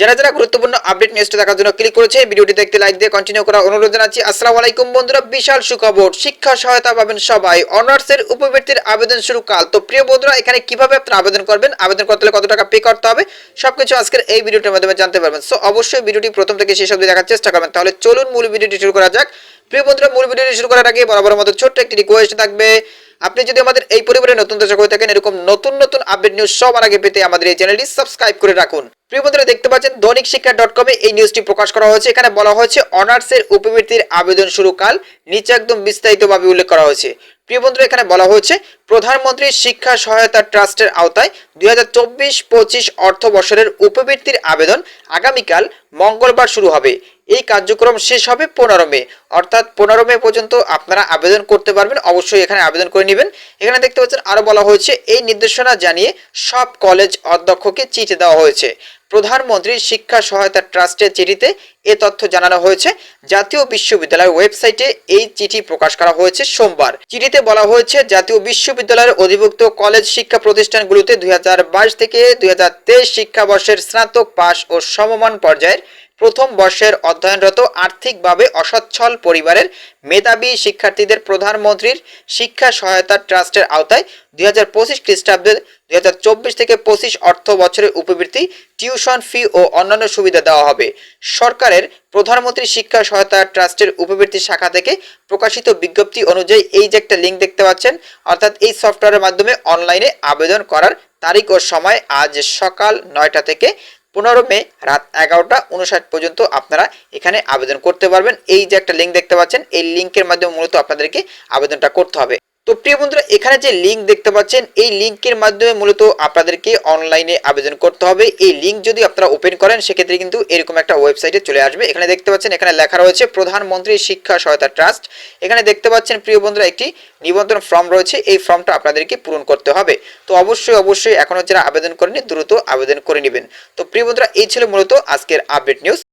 যারা যারা গুরুত্বপূর্ণ আপডেট নিউজটা দেখার জন্য ক্লিক করেছে ভিডিওটি দেখতে লাইক দিয়ে কন্টিনিউ করার অনুরোধ জানাচ্ছি। আসসালামু আলাইকুম বন্ধুরা, বিশাল সুখবর, শিক্ষা সহায়তা পাবেন সবাই। অনার্সের উপবৃত্তির আবেদন শুরু কাল। তো প্রিয় বন্ধুরা, এখানে কীভাবে আপনারা আবেদন করবেন? আবেদন করতে হলে কত টাকা পে করতে হবে? সবকিছু আজকের এই ভিডিওটির মাধ্যমে জানতে পারবেন। সো অবশ্যই ভিডিওটি প্রথম থেকে শেষ অবধি দেখার চেষ্টা করবেন। তাহলে চলুন মূল ভিডিওটি শুরু করা যাক। প্রিয় বন্ধুরা, মূল ভিডিওটি শুরু করার আগে বরাবর মতো ছোট্ট একটি রিকোয়েস্ট থাকবে। আপনি যদি আমাদের এই পরিবারে নতুন দর্শক হয়ে থাকেন, এরকম নতুন নতুন আপডেট নিউজ সবার আগে পেতে আমাদের এই চ্যানেলটি সাবস্ক্রাইব করে রাখুন। প্রিয় দেখতে পাচ্ছেন দৈনিক শিক্ষা ডট কমে এই নিউজটি প্রকাশ করা হয়েছে। এখানে বলা হয়েছে অনার্সের উপবৃত্তির আবেদন শুরু কাল। নিচে একদম বিস্তারিতভাবে উল্লেখ করা হয়েছে। প্রিয় বন্ধুরা, এখানে বলা হয়েছে, প্রধানমন্ত্রী শিক্ষা সহায়তা ট্রাস্টের আওতায় দুই হাজার চব্বিশ পঁচিশ অর্থ বছরের উপবৃত্তির আবেদন আগামীকাল মঙ্গলবার শুরু হবে। এই কার্যক্রম শেষ হবে পনেরো মে। অর্থাৎ পনেরো মে পর্যন্ত আপনারা আবেদন করতে পারবেন। অবশ্যই এখানে আবেদন করে নেবেন। এখানে দেখতে পাচ্ছেন আরও বলা হয়েছে, এই নির্দেশনা জানিয়ে সব কলেজ অধ্যক্ষকে চিঠি দেওয়া হয়েছে। প্রধানমন্ত্রী শিক্ষা সহায়তা ট্রাস্টের চিঠিতে এ তথ্য জানানো হয়েছে। জাতীয় বিশ্ববিদ্যালয়ের ওয়েবসাইটে এই চিঠি প্রকাশ করা হয়েছে সোমবার। চিঠিতে বলা হয়েছে, জাতীয় বিশ্ববিদ্যালয়ের অধিভুক্ত কলেজ শিক্ষা প্রতিষ্ঠানগুলোতে দুই হাজার বাইশ থেকে দুই হাজার তেইশ শিক্ষাবর্ষের স্নাতক পাস ও সমমান পর্যায়ের প্রথম বর্ষের অধ্যয়নরত আর্থিকভাবে অসচ্ছল পরিবারের মেধাবী শিক্ষার্থীদের প্রধানমন্ত্রীর শিক্ষা সহায়তা ট্রাস্টের আওতায় দুই হাজার পঁচিশ খ্রিস্টাব্দে দুই হাজার চব্বিশ থেকে পঁচিশ অর্থ বছরের উপবৃত্তি, টিউশন ফি ও অন্যান্য সুবিধা দেওয়া হবে। সরকারের প্রধানমন্ত্রী শিক্ষা সহায়তা ট্রাস্টের উপবৃত্তি শাখা থেকে প্রকাশিত বিজ্ঞপ্তি অনুযায়ী এই যে একটা লিঙ্ক দেখতে পাচ্ছেন, অর্থাৎ এই সফটওয়্যারের মাধ্যমে অনলাইনে আবেদন করার তারিখ ও সময় আজ সকাল নয়টা থেকে পনেরো মে রাত এগারোটা উনষাট পর্যন্ত আপনারা এখানে আবেদন করতে পারবেন। এই যে একটা লিঙ্ক দেখতে পাচ্ছেন, এই লিঙ্কের মাধ্যমে মূলত আপনাদেরকে আবেদনটা করতে হবে। তো প্রিয় বন্ধুরা, এখানে যে লিঙ্ক দেখতে পাচ্ছেন, এই লিঙ্কের মাধ্যমে মূলত আপনাদেরকে অনলাইনে আবেদন করতে হবে। এই লিঙ্ক যদি আপনারা ওপেন করেন, সেক্ষেত্রে কিন্তু এরকম একটা ওয়েবসাইটে চলে আসবে। এখানে দেখতে পাচ্ছেন, এখানে লেখা রয়েছে, প্রধানমন্ত্রী শিক্ষা সহায়তা ট্রাস্ট। এখানে দেখতে পাচ্ছেন, প্রিয় বন্ধুরা, একটি নিবন্ধন ফর্ম রয়েছে। এই ফর্মটা আপনাদেরকে পূরণ করতে হবে। তো অবশ্যই অবশ্যই এখনও যারা আবেদন করেনি দ্রুত আবেদন করে নেবেন। তো প্রিয় বন্ধুরা, এই ছিল মূলত আজকের আপডেট নিউজ